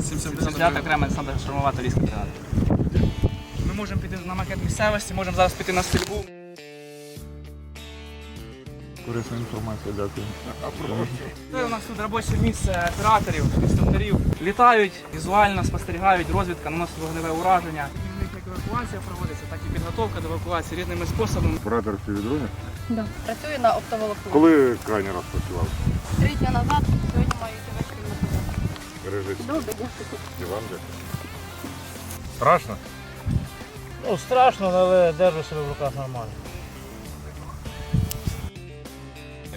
79 окрема десантна штурмова турійська бригада. Ми можемо піти на макет місцевості, можемо зараз піти на стрільбу. Корисна інформація, дякую. Це у нас тут робоче місце операторів, інструкторів. Літають, візуально спостерігають, розвідка, наносить вогневе ураження. Евакуація проводиться, так і підготовка до евакуації різними способами. Оператор півдроні. Да. Працюю на оптоволокні. Коли крайній раз працював? Три дні назад, сьогодні маю ввечері на туди. Добре, дякую. І вам дякую. Страшно? Ну, страшно, але держу себе в руках нормально.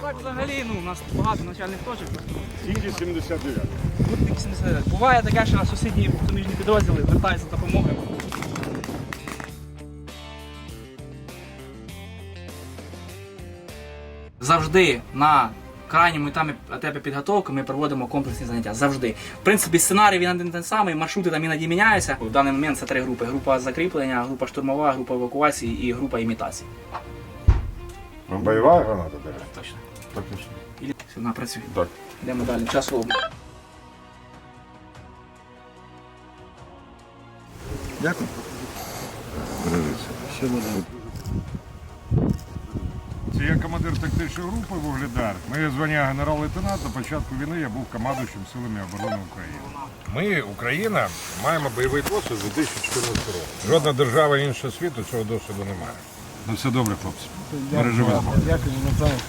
Так взагалі, ну, у нас багато навчальних точок. Тільки 79. Тут тільки 79. Буває таке, що сусідні суміжні підрозділи звертаються допомогою. Завжди на крайньому етапі, етапі підготовки ми проводимо комплексні заняття. Завжди. В принципі, сценарій він один той самий, маршрути там іноді міняються. В даний момент це три групи: група закріплення, група штурмова, група евакуації і група імітації. Вам бойова граната бере? Точно. Так точно. І вона працює. Так. Йдемо далі. Час робимо. Дякую. Ще буде. Це я командир тактичної групи Вугледар. Моє звання генерал-лейтенант. На початку війни я був командуючим силами оборони України. Ми, Україна, маємо бойовий досвід з 2014 року. Жодна держава іншого світу цього досвіду не має. Ну все добре, хлопці. Бережи вас Бог. Дякую, Наталя.